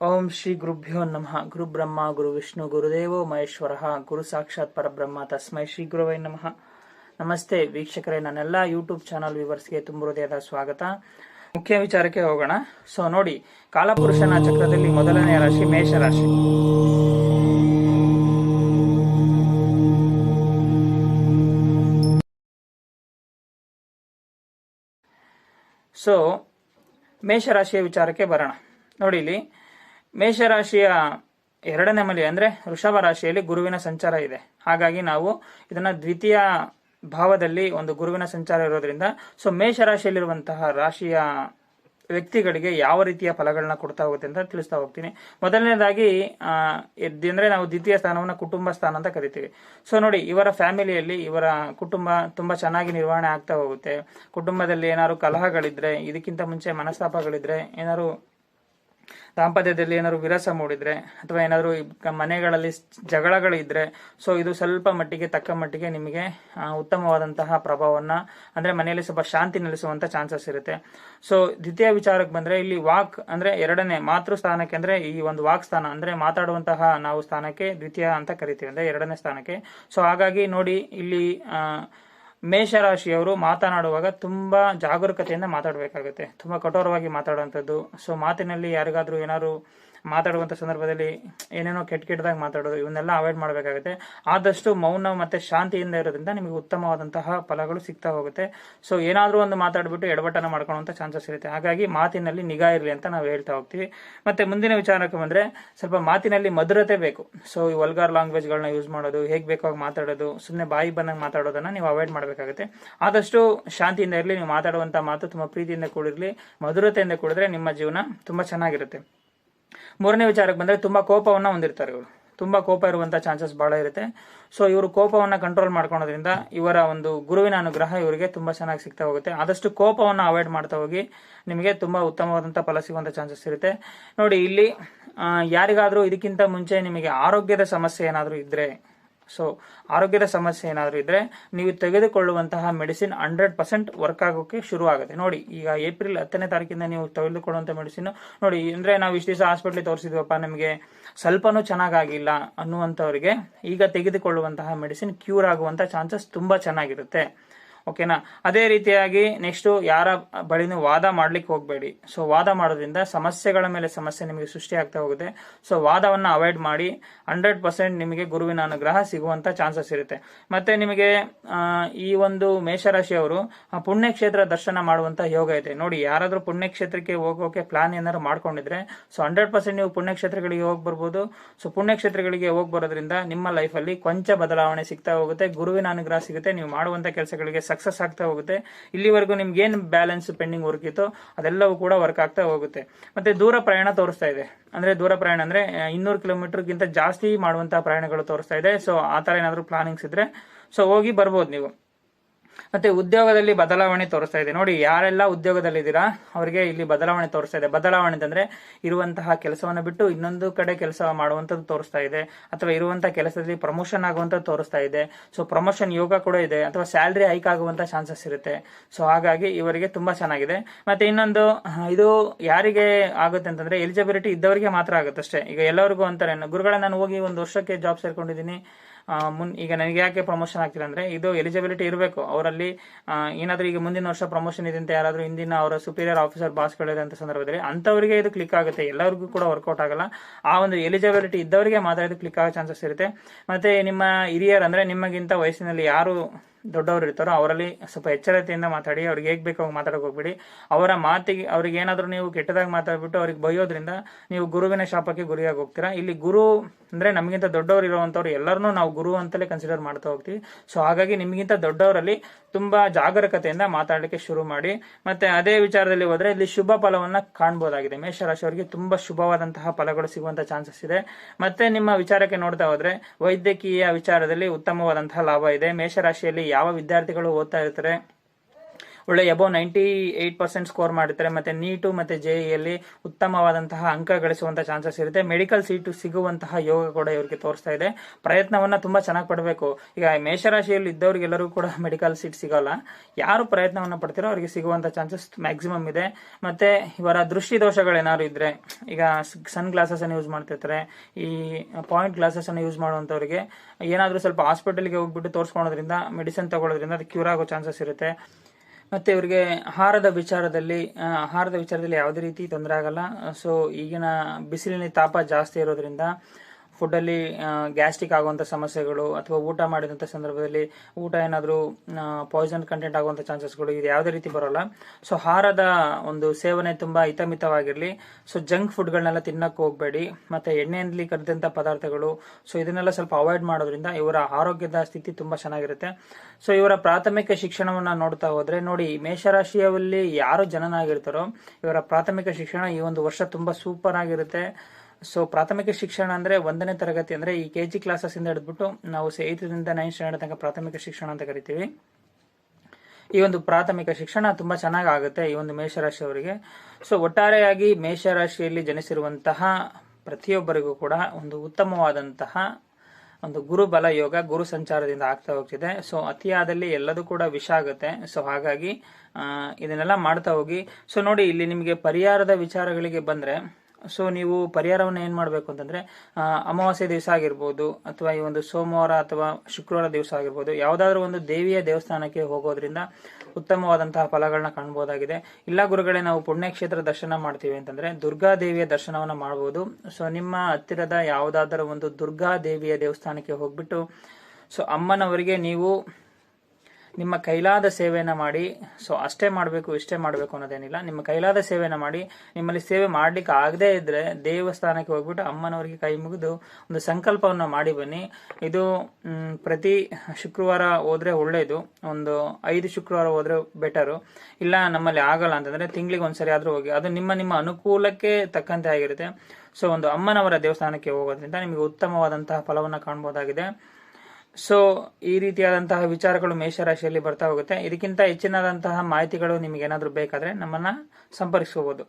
ಓಂ ಶ್ರೀ ಗುರುಭ್ಯೋ ನಮಃ. ಗುರು ಬ್ರಹ್ಮ, ಗುರು ವಿಷ್ಣು ಗುರುದೇವೋ ಮಹೇಶ್ವರ, ಗುರು ಸಾಕ್ಷಾತ್ ಪರಬ್ರಹ್ಮ, ತಸ್ಮೈ ಶ್ರೀ ಗುರುವೈ ನಮಃ. ನಮಸ್ತೆ ವೀಕ್ಷಕರೇ, ನನ್ನೆಲ್ಲ ಯೂಟ್ಯೂಬ್ ಚಾನಲ್ ವ್ಯೂವರ್ಸ್ಗೆ ತುಂಬ ಹೃದಯದ ಸ್ವಾಗತ. ಮುಖ್ಯ ವಿಚಾರಕ್ಕೆ ಹೋಗೋಣ. ಸೊ ನೋಡಿ, ಕಾಲಪುರುಷನ ಚಕ್ರದಲ್ಲಿ ಮೊದಲನೆಯ ರಾಶಿ ಮೇಷ ರಾಶಿ ಸೊ ಮೇಷರಾಶಿಯ ವಿಚಾರಕ್ಕೆ ಬರೋಣ. ನೋಡಿ ಇಲ್ಲಿ, ಮೇಷರಾಶಿಯ ಎರಡನೇ ಮಲೆ ಅಂದ್ರೆ ವೃಷಭ ರಾಶಿಯಲ್ಲಿ ಗುರುವಿನ ಸಂಚಾರ ಇದೆ. ಹಾಗಾಗಿ ನಾವು ಇದನ್ನ ದ್ವಿತೀಯ ಭಾವದಲ್ಲಿ ಒಂದು ಗುರುವಿನ ಸಂಚಾರ ಇರೋದ್ರಿಂದ ಸೊ ಮೇಷರಾಶಿಯಲ್ಲಿರುವಂತಹ ರಾಶಿಯ ವ್ಯಕ್ತಿಗಳಿಗೆ ಯಾವ ರೀತಿಯ ಫಲಗಳನ್ನ ಕೊಡ್ತಾ ಹೋಗುತ್ತೆ ಅಂತ ತಿಳಿಸ್ತಾ ಹೋಗ್ತೀನಿ. ಮೊದಲನೇದಾಗಿ ಅಂದ್ರೆ ನಾವು ದ್ವಿತೀಯ ಸ್ಥಾನವನ್ನ ಕುಟುಂಬ ಸ್ಥಾನ ಅಂತ ಕರಿತೀವಿ. ಸೊ ನೋಡಿ, ಇವರ ಫ್ಯಾಮಿಲಿಯಲ್ಲಿ ಇವರ ಕುಟುಂಬ ತುಂಬಾ ಚೆನ್ನಾಗಿ ನಿರ್ವಹಣೆ ಆಗ್ತಾ ಹೋಗುತ್ತೆ. ಕುಟುಂಬದಲ್ಲಿ ಏನಾದ್ರು ಕಲಹಗಳಿದ್ರೆ, ಇದಕ್ಕಿಂತ ಮುಂಚೆ ಮನಸ್ತಾಪಗಳಿದ್ರೆ, ಏನಾದ್ರು ದಾಂಪತ್ಯದಲ್ಲಿ ಏನಾದ್ರು ವಿರಸ ಮೂಡಿದ್ರೆ ಅಥವಾ ಏನಾದ್ರು ಮನೆಗಳಲ್ಲಿ ಜಗಳಗಳಿದ್ರೆ ಸೊ ಇದು ಸ್ವಲ್ಪ ಮಟ್ಟಿಗೆ, ತಕ್ಕ ಮಟ್ಟಿಗೆ ನಿಮಗೆ ಉತ್ತಮವಾದಂತಹ ಪ್ರಭಾವವನ್ನ, ಅಂದ್ರೆ ಮನೆಯಲ್ಲಿ ಸ್ವಲ್ಪ ಶಾಂತಿ ನೆಲೆಸುವಂತ ಚಾನ್ಸಸ್ ಇರುತ್ತೆ. ಸೊ ದ್ವಿತೀಯ ವಿಚಾರಕ್ಕೆ ಬಂದ್ರೆ ಇಲ್ಲಿ ವಾಕ್ ಅಂದ್ರೆ ಎರಡನೇ ಮಾತೃ ಸ್ಥಾನಕ್ಕೆ ಅಂದ್ರೆ ಈ ಒಂದು ವಾಕ್ ಸ್ಥಾನ ಅಂದ್ರೆ ಮಾತಾಡುವಂತಹ ನಾವು ಸ್ಥಾನಕ್ಕೆ ದ್ವಿತೀಯ ಅಂತ ಕರಿತೀವಿ ಅಂದ್ರೆ ಎರಡನೇ ಸ್ಥಾನಕ್ಕೆ. ಸೊ ಹಾಗಾಗಿ ನೋಡಿ ಇಲ್ಲಿ ಮೇಷರಾಶಿಯವರು ಮಾತನಾಡುವಾಗ ತುಂಬಾ ಜಾಗರೂಕತೆಯಿಂದ ಮಾತಾಡಬೇಕಾಗುತ್ತೆ. ತುಂಬಾ ಕಠೋರವಾಗಿ ಮಾತಾಡುವಂಥದ್ದು. ಸೊ ಮಾತಿನಲ್ಲಿ ಯಾರಿಗಾದ್ರೂ ಏನಾದ್ರು ಮಾತಾಡುವಂಥ ಸಂದರ್ಭದಲ್ಲಿ ಏನೇನೋ ಕೆಟ್ಟ ಕೆಟ್ಟದಾಗಿ ಮಾತಾಡೋದು, ಇವನ್ನೆಲ್ಲ ಅವಾಯ್ಡ್ ಮಾಡಬೇಕಾಗುತ್ತೆ. ಆದಷ್ಟು ಮೌನ ಮತ್ತೆ ಶಾಂತಿಯಿಂದ ಇರೋದ್ರಿಂದ ನಿಮಗೆ ಉತ್ತಮವಾದಂತಹ ಫಲಗಳು ಸಿಗ್ತಾ ಹೋಗುತ್ತೆ. ಸೊ ಏನಾದರೂ ಒಂದು ಮಾತಾಡ್ಬಿಟ್ಟು ಎಡವಟ್ಟನ ಮಾಡ್ಕೊಳ್ಳುವಂಥ ಚಾನ್ಸಸ್ ಇರುತ್ತೆ. ಹಾಗಾಗಿ ಮಾತಿನಲ್ಲಿ ನಿಗಾ ಇರಲಿ ಅಂತ ನಾವು ಹೇಳ್ತಾ ಹೋಗ್ತೀವಿ. ಮತ್ತೆ ಮುಂದಿನ ವಿಚಾರಕ್ಕೆ ಬಂದ್ರೆ ಸ್ವಲ್ಪ ಮಾತಿನಲ್ಲಿ ಮಧುರತೆ ಬೇಕು. ಸೊ ಈ ವಲ್ಗಾರ್ ಲ್ಯಾಂಗ್ವೇಜ್ಗಳನ್ನ ಯೂಸ್ ಮಾಡೋದು, ಹೇಗೆ ಬೇಕೋ ಮಾತಾಡೋದು ಸುಮ್ಮನೆ ಬಾಯಿ ಬಂದಂಗೆ ಮಾತಾಡೋದನ್ನ ನೀವು ಅವಾಯ್ಡ್ ಮಾಡಬೇಕಾಗುತ್ತೆ. ಆದಷ್ಟು ಶಾಂತಿಯಿಂದ ಇರಲಿ, ನೀವು ಮಾತಾಡುವಂಥ ಮಾತು ತುಂಬ ಪ್ರೀತಿಯಿಂದ ಕೂಡಿರಲಿ, ಮಧುರತೆಯಿಂದ ಕೂಡಿದ್ರೆ ನಿಮ್ಮ ಜೀವನ ತುಂಬ ಚೆನ್ನಾಗಿರುತ್ತೆ. ಮೂರನೇ ವಿಚಾರಕ್ಕೆ ಬಂದ್ರೆ ತುಂಬಾ ಕೋಪವನ್ನ ಹೊಂದಿರ್ತಾರೆ ಇವರು. ತುಂಬಾ ಕೋಪ ಇರುವಂಥ ಚಾನ್ಸಸ್ ಬಹಳ ಇರುತ್ತೆ. ಸೊ ಇವರು ಕೋಪವನ್ನ ಕಂಟ್ರೋಲ್ ಮಾಡ್ಕೊಳೋದ್ರಿಂದ ಇವರ ಒಂದು ಗುರುವಿನ ಅನುಗ್ರಹ ಇವರಿಗೆ ತುಂಬಾ ಚೆನ್ನಾಗಿ ಸಿಗ್ತಾ ಹೋಗುತ್ತೆ. ಆದಷ್ಟು ಕೋಪವನ್ನ ಅವಾಯ್ಡ್ ಮಾಡ್ತಾ ಹೋಗಿ ನಿಮಗೆ ತುಂಬಾ ಉತ್ತಮವಾದಂಥ ಫಲ ಸಿಗುವಂತ ಚಾನ್ಸಸ್ ಇರುತ್ತೆ. ನೋಡಿ, ಇಲ್ಲಿ ಯಾರಿಗಾದರೂ ಇದಕ್ಕಿಂತ ಮುಂಚೆ ನಿಮಗೆ ಆರೋಗ್ಯದ ಸಮಸ್ಯೆ ಏನಾದರೂ ಇದ್ರೆ ಸೊ ಆರೋಗ್ಯದ ಸಮಸ್ಯೆ ಏನಾದರೂ ಇದ್ರೆ ನೀವು ತೆಗೆದುಕೊಳ್ಳುವಂತಹ ಮೆಡಿಸಿನ್ ಹಂಡ್ರೆಡ್ ಪರ್ಸೆಂಟ್ ವರ್ಕ್ ಆಗೋಕ್ಕೆ ಶುರು ಆಗುತ್ತೆ ನೋಡಿ, ಈಗ ಏಪ್ರಿಲ್ ಹತ್ತನೇ ತಾರೀಕಿಂದ ನೀವು ತೆಗೆದುಕೊಳ್ಳುವಂಥ ಮೆಡಿಸಿನ್ ನೋಡಿ, ಅಂದ್ರೆ ನಾವು ಇಷ್ಟು ದಿವಸ ಹಾಸ್ಪಿಟ್ಲಿಗೆ ತೋರಿಸಿದ್ವಪ್ಪ, ನಮಗೆ ಸ್ವಲ್ಪನೂ ಚೆನ್ನಾಗಾಗಿಲ್ಲ ಅನ್ನುವಂಥವ್ರಿಗೆ ಈಗ ತೆಗೆದುಕೊಳ್ಳುವಂತಹ ಮೆಡಿಸಿನ್ ಕ್ಯೂರ್ ಆಗುವಂಥ ಚಾನ್ಸಸ್ ತುಂಬಾ ಚೆನ್ನಾಗಿರುತ್ತೆ. ಓಕೆನಾ? ಅದೇ ರೀತಿಯಾಗಿ ನೆಕ್ಸ್ಟ್ ಯಾರ ಬಳಿನೂ ವಾದ ಮಾಡ್ಲಿಕ್ಕೆ ಹೋಗಬೇಡಿ. ಸೊ, ವಾದ ಮಾಡೋದ್ರಿಂದ ಸಮಸ್ಯೆಗಳ ಮೇಲೆ ಸಮಸ್ಯೆ ನಿಮಗೆ ಸೃಷ್ಟಿ ಆಗ್ತಾ ಹೋಗುತ್ತೆ. ಸೊ, ವಾದವನ್ನ ಅವಾಯ್ಡ್ ಮಾಡಿ ಹಂಡ್ರೆಡ್ ಪರ್ಸೆಂಟ್ ನಿಮಗೆ ಗುರುವಿನ ಅನುಗ್ರಹ ಸಿಗುವಂತ ಚಾನ್ಸಸ್ ಇರುತ್ತೆ. ಮತ್ತೆ ನಿಮಗೆ ಈ ಒಂದು ಮೇಷರಾಶಿಯವರು ಪುಣ್ಯಕ್ಷೇತ್ರ ದರ್ಶನ ಮಾಡುವಂತ ಯೋಗ ಇದೆ. ನೋಡಿ, ಯಾರಾದ್ರೂ ಪುಣ್ಯಕ್ಷೇತ್ರಕ್ಕೆ ಹೋಗೋಕೆ ಪ್ಲಾನ್ ಏನಾದ್ರು ಮಾಡ್ಕೊಂಡಿದ್ರೆ, ಸೊ ಹಂಡ್ರೆಡ್ ಪರ್ಸೆಂಟ್ ನೀವು ಪುಣ್ಯಕ್ಷೇತ್ರಗಳಿಗೆ ಹೋಗಿ ಬರ್ಬೋದು. ಸೊ, ಪುಣ್ಯಕ್ಷೇತ್ರಗಳಿಗೆ ಹೋಗಿ ಬರೋದ್ರಿಂದ ನಿಮ್ಮ ಲೈಫಲ್ಲಿ ಕೊಂಚ ಬದಲಾವಣೆ ಸಿಗ್ತಾ ಹೋಗುತ್ತೆ. ಗುರುವಿನ ಅನುಗ್ರಹ ಸಿಗುತ್ತೆ. ನೀವು ಮಾಡುವಂತ ಕೆಲಸಗಳಿಗೆ ಸಕ್ಸಸ್ ಆಗ್ತಾ ಹೋಗುತ್ತೆ. ಇಲ್ಲಿವರೆಗೂ ನಿಮ್ಗೆ ಏನು ಬ್ಯಾಲೆನ್ಸ್ ಪೆಂಡಿಂಗ್ ವರ್ಕ್ ಇತ್ತು ಅದೆಲ್ಲವೂ ಕೂಡ ವರ್ಕ್ ಆಗ್ತಾ ಹೋಗುತ್ತೆ. ಮತ್ತೆ ದೂರ ಪ್ರಯಾಣ ತೋರಿಸ್ತಾ ಇದೆ. ಅಂದ್ರೆ ದೂರ ಪ್ರಯಾಣ ಅಂದ್ರೆ ಇನ್ನೂರು ಕಿಲೋಮೀಟರ್ಗಿಂತ ಜಾಸ್ತಿ ಮಾಡುವಂತಹ ಪ್ರಯಾಣಗಳು ತೋರಿಸ್ತಾ ಇದೆ. ಸೊ ಆತರ ತರ ಏನಾದ್ರು ಪ್ಲಾನಿಂಗ್ಸ್ ಇದ್ರೆ ಸೊ ಹೋಗಿ ಬರ್ಬೋದು ನೀವು. ಮತ್ತೆ ಉದ್ಯೋಗದಲ್ಲಿ ಬದಲಾವಣೆ ತೋರಿಸ್ತಾ ಇದೆ. ನೋಡಿ, ಯಾರೆಲ್ಲ ಉದ್ಯೋಗದಲ್ಲಿದ್ದೀರಾ, ಅವರಿಗೆ ಇಲ್ಲಿ ಬದಲಾವಣೆ ತೋರಿಸ್ತಾ ಇದೆ. ಬದಲಾವಣೆ ಅಂತಂದ್ರೆ ಇರುವಂತಹ ಕೆಲಸವನ್ನು ಬಿಟ್ಟು ಇನ್ನೊಂದು ಕಡೆ ಕೆಲಸ ಮಾಡುವಂತದ್ದು ತೋರಿಸ್ತಾ ಇದೆ. ಅಥವಾ ಇರುವಂತಹ ಕೆಲಸದಲ್ಲಿ ಪ್ರಮೋಷನ್ ಆಗುವಂತದ್ದು ತೋರಿಸ್ತಾ ಇದೆ. ಸೊ ಪ್ರಮೋಷನ್ ಯೋಗ ಕೂಡ ಇದೆ. ಅಥವಾ ಸ್ಯಾಲ್ರಿ ಹೈಕ್ ಆಗುವಂತ ಚಾನ್ಸಸ್ ಇರುತ್ತೆ. ಸೊ ಹಾಗಾಗಿ ಇವರಿಗೆ ತುಂಬಾ ಚೆನ್ನಾಗಿದೆ. ಮತ್ತೆ ಇನ್ನೊಂದು, ಇದು ಯಾರಿಗೆ ಆಗುತ್ತೆ ಅಂತಂದ್ರೆ ಎಲಿಜಿಬಿಲಿಟಿ ಇದ್ದವರಿಗೆ ಮಾತ್ರ ಆಗುತ್ತೆ ಅಷ್ಟೇ. ಈಗ ಎಲ್ಲರಿಗೂ ಅಂತಾರೆ, ಗುರುಗಳ, ನಾನು ಹೋಗಿ ಒಂದು ವರ್ಷಕ್ಕೆ ಜಾಬ್ ಸೇರ್ಕೊಂಡಿದ್ದೀನಿ. ಮುನ್, ಈಗ ನನಗೆ ಯಾಕೆ ಪ್ರಮೋಷನ್ ಆಗ್ತಿಲ್ಲ ಅಂದ್ರೆ ಇದು ಎಲಿಜಿಬಿಲಿಟಿ ಇರಬೇಕು. ಅವರಲ್ಲಿ ಏನಾದ್ರೂ ಈಗ ಮುಂದಿನ ವರ್ಷ ಪ್ರಮೋಷನ್ ಇದೆ ಅಂತ ಯಾರಾದ್ರೂ ಹಿಂದಿನ ಅವರ ಸುಪೀರಿಯರ್ ಆಫೀಸರ್ ಬಾಸ್ ಅಂತ ಸಂದರ್ಭದಲ್ಲಿ ಅಂತವರಿಗೆ ಇದು ಕ್ಲಿಕ್ ಆಗುತ್ತೆ. ಎಲ್ಲರಿಗೂ ಕೂಡ ವರ್ಕೌಟ್ ಆಗಲ್ಲ. ಆ ಒಂದು ಎಲಿಜಿಬಿಲಿಟಿ ಇದ್ದವರಿಗೆ ಮಾತ್ರ ಇದು ಕ್ಲಿಕ್ ಆಗೋ ಚಾನ್ಸಸ್ ಇರುತ್ತೆ. ಮತ್ತೆ ನಿಮ್ಮ ಹಿರಿಯರ್ ಅಂದ್ರೆ ನಿಮಗಿಂತ ವಯಸ್ಸಿನಲ್ಲಿ ಯಾರು ದೊಡ್ಡವರು ಇರ್ತಾರೋ ಅವರಲ್ಲಿ ಸ್ವಲ್ಪ ಎಚ್ಚರತೆಯಿಂದ ಮಾತಾಡಿ, ಅವ್ರಿಗೆ ಹೇಗೆ ಬೇಕೋ ಮಾತಾಡೋಕೆ ಹೋಗ್ಬೇಡಿ. ಅವರ ಮಾತಿಗೆ, ಅವ್ರಿಗೆ ಏನಾದರೂ ನೀವು ಕೆಟ್ಟದಾಗಿ ಮಾತಾಡ್ಬಿಟ್ಟು ಅವ್ರಿಗೆ ಬೈಯೋದ್ರಿಂದ ನೀವು ಗುರುವಿನ ಶಾಪಕ್ಕೆ ಗುರಿಯಾಗಿ ಹೋಗ್ತೀರಾ. ಇಲ್ಲಿ ಗುರು ಅಂದರೆ ನಮಗಿಂತ ದೊಡ್ಡವರು ಇರುವಂಥವ್ರು ಎಲ್ಲರನ್ನೂ ನಾವು ಗುರು ಅಂತಲೇ ಕನ್ಸಿಡರ್ ಮಾಡ್ತಾ ಹೋಗ್ತೀವಿ. ಸೊ ಹಾಗಾಗಿ ನಿಮಗಿಂತ ದೊಡ್ಡವರಲ್ಲಿ ತುಂಬ ಜಾಗರೂಕತೆಯಿಂದ ಮಾತಾಡಲಿಕ್ಕೆ ಶುರು ಮಾಡಿ. ಮತ್ತೆ ಅದೇ ವಿಚಾರದಲ್ಲಿ ಹೋದರೆ ಇಲ್ಲಿ ಶುಭ ಫಲವನ್ನು ಕಾಣ್ಬೋದಾಗಿದೆ. ಮೇಷರಾಶಿಯವರಿಗೆ ತುಂಬ ಶುಭವಾದಂತಹ ಫಲಗಳು ಸಿಗುವಂಥ ಚಾನ್ಸಸ್ ಇದೆ. ಮತ್ತೆ ನಿಮ್ಮ ವಿಚಾರಕ್ಕೆ ನೋಡ್ತಾ ಹೋದರೆ ವೈದ್ಯಕೀಯ ವಿಚಾರದಲ್ಲಿ ಉತ್ತಮವಾದಂತಹ ಲಾಭ ಇದೆ. ಮೇಷರಾಶಿಯಲ್ಲಿ ಯಾವ ವಿದ್ಯಾರ್ಥಿಗಳು ಓದ್ತಾ ಇರ್ತಾರೆ? ಒಳ್ಳೆ above ninety eight percent score ಮಾಡಿದ್ರೆ ಮತ್ತೆ ನೀಟು ಮತ್ತೆ ಜೆಇಯಲ್ಲಿ ಉತ್ತಮವಾದಂತಹ ಅಂಕ ಗಳಿಸುವಂತಹ ಚಾನ್ಸಸ್ ಇರುತ್ತೆ. ಮೆಡಿಕಲ್ ಸೀಟು ಸಿಗುವಂತಹ ಯೋಗ ಕೂಡ ಇವರಿಗೆ ತೋರಿಸ್ತಾ ಇದೆ. ಪ್ರಯತ್ನವನ್ನ ತುಂಬಾ ಚೆನ್ನಾಗಿ ಪಡಬೇಕು. ಈಗ ಮೇಷರಾಶಿಯಲ್ಲಿ ಇದ್ದವರಿಗೆಲ್ಲರೂ ಕೂಡ ಮೆಡಿಕಲ್ ಸೀಟ್ ಸಿಗೋಲ್ಲ. ಯಾರು ಪ್ರಯತ್ನವನ್ನ ಪಡ್ತಿರೋ ಅವರಿಗೆ ಸಿಗುವಂತ ಚಾನ್ಸಸ್ ಮ್ಯಾಕ್ಸಿಮಮ್ ಇದೆ. ಮತ್ತೆ ಇವರ ದೃಷ್ಟಿ ದೋಷಗಳೇನಾದ್ರು ಇದ್ರೆ, ಈಗ ಸನ್ ಗ್ಲಾಸಸ್ ಅನ್ನು ಯೂಸ್ ಮಾಡ್ತಿರ್ತಾರೆ. ಈ ಪಾಯಿಂಟ್ ಗ್ಲಾಸಸ್ ಅನ್ನು ಯೂಸ್ ಮಾಡುವಂತವರಿಗೆ ಏನಾದ್ರೂ ಸ್ವಲ್ಪ ಹಾಸ್ಪಿಟಲ್ಗೆ ಹೋಗ್ಬಿಟ್ಟು ತೋರಿಸ್ಕೊಳೋದ್ರಿಂದ ಮೆಡಿಸಿನ್ ತಗೊಳ್ಳೋದ್ರಿಂದ ಅದು ಕ್ಯೂರ್ ಆಗೋ ಚಾನ್ಸಸ್ ಇರುತ್ತೆ. ಮತ್ತೆ ಇವರಿಗೆ ಆಹಾರದ ವಿಚಾರದಲ್ಲಿ ಆಹಾರದ ವಿಚಾರದಲ್ಲಿ ಯಾವುದೇ ರೀತಿ ತೊಂದರೆ ಆಗಲ್ಲ. ಸೊ ಈಗಿನ ಬಿಸಿಲಿನ ತಾಪ ಜಾಸ್ತಿ ಇರೋದ್ರಿಂದ ಫುಡ್ಡಲ್ಲಿ ಗ್ಯಾಸ್ಟಿಕ್ ಆಗುವಂತ ಸಮಸ್ಯೆಗಳು ಅಥವಾ ಊಟ ಮಾಡಿದಂತ ಸಂದರ್ಭದಲ್ಲಿ ಊಟ ಏನಾದರೂ ಪಾಯ್ಸನ್ ಕಂಟೆಂಟ್ ಆಗುವಂತ ಚಾನ್ಸಸ್ಗಳು ಇದು ಯಾವುದೇ ರೀತಿ ಬರೋಲ್ಲ. ಸೊ ಆಹಾರದ ಒಂದು ಸೇವನೆ ತುಂಬಾ ಹಿತಮಿತವಾಗಿರಲಿ. ಸೊ ಜಂಕ್ ಫುಡ್ಗಳನ್ನೆಲ್ಲ ತಿನ್ನಕ್ಕೆ ಹೋಗಬೇಡಿ. ಮತ್ತೆ ಎಣ್ಣೆಯಲ್ಲಿ ಕರೆದಂಥ ಪದಾರ್ಥಗಳು. ಸೊ ಇದನ್ನೆಲ್ಲ ಸ್ವಲ್ಪ ಅವಾಯ್ಡ್ ಮಾಡೋದ್ರಿಂದ ಇವರ ಆರೋಗ್ಯದ ಸ್ಥಿತಿ ತುಂಬಾ ಚೆನ್ನಾಗಿರುತ್ತೆ. ಸೊ ಇವರ ಪ್ರಾಥಮಿಕ ಶಿಕ್ಷಣವನ್ನ ನೋಡ್ತಾ ಹೋದ್ರೆ, ನೋಡಿ ಮೇಷರಾಶಿಯಲ್ಲಿ ಯಾರು ಜನನಾಗಿರ್ತಾರೋ, ಇವರ ಪ್ರಾಥಮಿಕ ಶಿಕ್ಷಣ ಈ ಒಂದು ವರ್ಷ ತುಂಬಾ ಸೂಪರ್ ಆಗಿರುತ್ತೆ. ಸೊ ಪ್ರಾಥಮಿಕ ಶಿಕ್ಷಣ ಅಂದ್ರೆ ಒಂದನೇ ತರಗತಿ ಅಂದ್ರೆ ಈ ಕೆ ಜಿ ಕ್ಲಾಸಸ್ ಇಂದ ಹಿಡಿದ್ಬಿಟ್ಟು ನಾವು ಏಯ್ತದಿಂದ ನೈನ್ ಸ್ಟ್ಯಾಂಡರ್ಡ್ ತನಕ ಪ್ರಾಥಮಿಕ ಶಿಕ್ಷಣ ಅಂತ ಕರಿತೀವಿ. ಈ ಒಂದು ಪ್ರಾಥಮಿಕ ಶಿಕ್ಷಣ ತುಂಬಾ ಚೆನ್ನಾಗಿ ಆಗುತ್ತೆ ಈ ಒಂದು ಮೇಷರಾಶಿಯವರಿಗೆ ಸೊ ಒಟ್ಟಾರೆಯಾಗಿ ಮೇಷರಾಶಿಯಲ್ಲಿ ಜನಿಸಿರುವಂತಹ ಪ್ರತಿಯೊಬ್ಬರಿಗೂ ಕೂಡ ಒಂದು ಉತ್ತಮವಾದಂತಹ ಒಂದು ಗುರು ಬಲ ಯೋಗ ಗುರು ಸಂಚಾರದಿಂದ ಆಗ್ತಾ ಹೋಗ್ತಿದೆ. ಸೊ ಅತಿಯಾದಲ್ಲಿ ಎಲ್ಲದೂ ಕೂಡ ವಿಷ ಆಗುತ್ತೆ. ಸೊ ಹಾಗಾಗಿ ಇದನ್ನೆಲ್ಲ ಮಾಡ್ತಾ ಹೋಗಿ. ಸೊ ನೋಡಿ, ಇಲ್ಲಿ ನಿಮಗೆ ಪರಿಹಾರದ ವಿಚಾರಗಳಿಗೆ ಬಂದ್ರೆ ಸೊ ನೀವು ಪರಿಹಾರವನ್ನು ಏನ್ ಮಾಡಬೇಕು ಅಂತಂದ್ರೆ ಅಮಾವಾಸ್ಯ ದಿವಸ ಆಗಿರ್ಬೋದು, ಅಥವಾ ಈ ಒಂದು ಸೋಮವಾರ ಅಥವಾ ಶುಕ್ರವಾರ ದಿವಸ ಆಗಿರ್ಬೋದು, ಯಾವುದಾದ್ರೂ ಒಂದು ದೇವಿಯ ದೇವಸ್ಥಾನಕ್ಕೆ ಹೋಗೋದ್ರಿಂದ ಉತ್ತಮವಾದಂತಹ ಫಲಗಳನ್ನ ಕಾಣ್ಬೋದಾಗಿದೆ. ಇಲ್ಲ ಗುರುಗಳೇ, ನಾವು ಪುಣ್ಯಕ್ಷೇತ್ರ ದರ್ಶನ ಮಾಡ್ತೀವಿ ಅಂತಂದ್ರೆ ದುರ್ಗಾ ದೇವಿಯ ದರ್ಶನವನ್ನ ಮಾಡಬಹುದು ಸೊ ನಿಮ್ಮ ಹತ್ತಿರದ ಯಾವುದಾದರೂ ಒಂದು ದುರ್ಗಾ ದೇವಿಯ ದೇವಸ್ಥಾನಕ್ಕೆ ಹೋಗ್ಬಿಟ್ಟು ಸೊ ಅಮ್ಮನವರಿಗೆ ನೀವು ನಿಮ್ಮ ಕೈಲಾದ ಸೇವೆಯನ್ನು ಮಾಡಿ ಸೊ ಅಷ್ಟೇ ಮಾಡಬೇಕು, ಇಷ್ಟೇ ಮಾಡಬೇಕು ಅನ್ನೋದೇನಿಲ್ಲ. ನಿಮ್ಮ ಕೈಲಾದ ಸೇವೆಯನ್ನು ಮಾಡಿ, ನಿಮ್ಮಲ್ಲಿ ಸೇವೆ ಮಾಡ್ಲಿಕ್ಕೆ ಆಗದೇ ಇದ್ರೆ ದೇವಸ್ಥಾನಕ್ಕೆ ಹೋಗ್ಬಿಟ್ಟು ಅಮ್ಮನವರಿಗೆ ಕೈ ಮುಗಿದು ಒಂದು ಸಂಕಲ್ಪವನ್ನು ಮಾಡಿ ಬನ್ನಿ. ಇದು ಪ್ರತಿ ಶುಕ್ರವಾರ ಹೋದ್ರೆ ಒಳ್ಳೇದು. ಒಂದು ಐದು ಶುಕ್ರವಾರ ಹೋದ್ರೆ ಬೆಟರು. ಇಲ್ಲ, ನಮ್ಮಲ್ಲಿ ಆಗಲ್ಲ ಅಂತಂದ್ರೆ ತಿಂಗಳಿಗೆ ಒಂದ್ಸರಿ ಆದರೂ ಹೋಗಿ. ಅದು ನಿಮ್ಮ ನಿಮ್ಮ ಅನುಕೂಲಕ್ಕೆ ತಕ್ಕಂತೆ ಆಗಿರುತ್ತೆ. ಸೊ ಒಂದು ಅಮ್ಮನವರ ದೇವಸ್ಥಾನಕ್ಕೆ ಹೋಗೋದ್ರಿಂದ ನಿಮಗೆ ಉತ್ತಮವಾದಂತಹ ಫಲವನ್ನ ಕಾಣಬಹುದಾಗಿದೆ ಸೊ ಈ ರೀತಿಯಾದಂತಹ ವಿಚಾರಗಳು ಮೇಷರಾಶಿಯಲ್ಲಿ ಬರ್ತಾ ಹೋಗುತ್ತೆ. ಇದಕ್ಕಿಂತ ಹೆಚ್ಚಿನದಂತಹ ಮಾಹಿತಿಗಳು ನಿಮಗೆ ಏನಾದರೂ ಬೇಕಾದ್ರೆ ನಮ್ಮನ್ನ ಸಂಪರ್ಕಿಸಬಹುದು